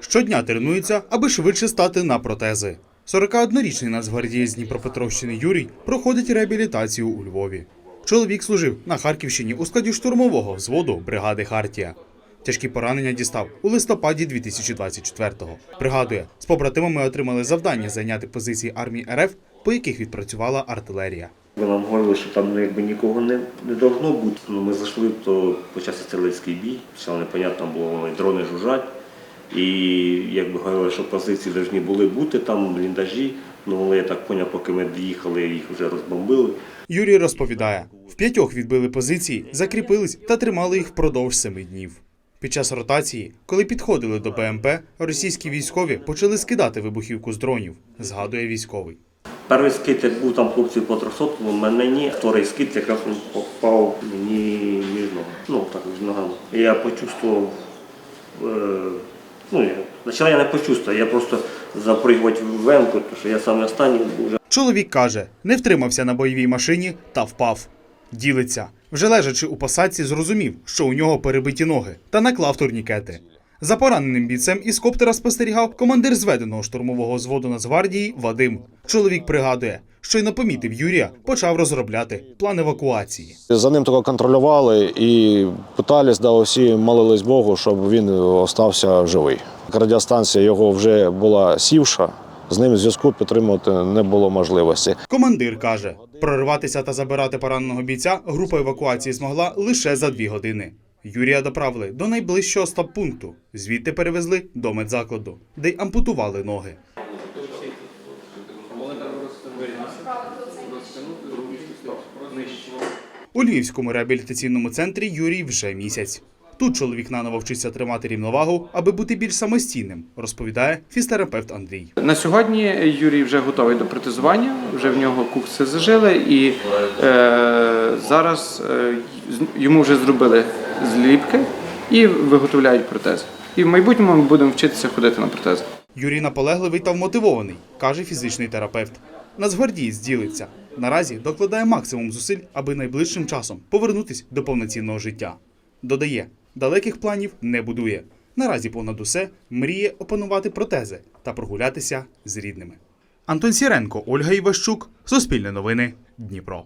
Щодня тренується, аби швидше стати на протези. 41-річний нацгвардієць з Дніпропетровщини Юрій проходить реабілітацію у Львові. Чоловік служив на Харківщині у складі штурмового взводу бригади Хартія. Тяжкі поранення дістав у листопаді 2024-го. Пригадує, з побратимами отримали завдання зайняти позиції армії РФ, по яких відпрацювала артилерія. Ви нам говорили, що там ну, якби нікого не, не должно бути. Ну, ми зайшли, то почався стрілецький бій. Спочатку непонятно було, дрони жужжать. І якби говорили, що позиції повинні були бути, там бліндажі. Ну, але я так зрозумів, поки ми доїхали, їх вже розбомбили. Юрій розповідає, в п'ятьох відбили позиції, закріпились та тримали їх впродовж семи днів. Під час ротації, коли підходили до БМП, російські військові почали скидати вибухівку з дронів, згадує військовий. Перший скид, був там хлопців по 300, мене ні. Вторий скид якраз попав мені між ног. Ну, так, між ногами. Я почувствував, е, ну, я, спочатку я не почувствував, я просто запригувати в венку, тому що я саме останній був. Чоловік каже, не втримався на бойовій машині та впав. Ділиться. Вже лежачи у посадці, зрозумів, що у нього перебиті ноги, та наклав турнікети. За пораненим бійцем із коптера спостерігав командир зведеного штурмового зводу Нацгвардії Вадим. Чоловік пригадує, що й напомітив Юрія, почав розробляти план евакуації. За ним тако контролювали і питались, да, усі молились Богу, щоб він остався живий. Радіостанція його вже була сівша, з ним зв'язку підтримувати не було можливості. Командир каже, прориватися та забирати пораненого бійця група евакуації змогла лише за дві години. Юрія доправили до найближчого стаб-пункту. Звідти перевезли до медзакладу, де й ампутували ноги. У Львівському реабілітаційному центрі Юрій вже місяць. Тут чоловік наново вчиться тримати рівновагу, аби бути більш самостійним, розповідає фізтерапевт Андрій. На сьогодні Юрій вже готовий до протезування, вже в нього кукси зажили, і е, зараз е, йому вже зробили зліпки і виготовляють протези. І в майбутньому ми будемо вчитися ходити на протези. Юрій наполегливий та вмотивований, каже фізичний терапевт. Нацгвардієць ділиться. Наразі докладає максимум зусиль, аби найближчим часом повернутись до повноцінного життя. Додає, далеких планів не будує. Наразі понад усе мріє опанувати протези та прогулятися з рідними. Антон Сіренко, Ольга Іващук, Суспільне новини, Дніпро.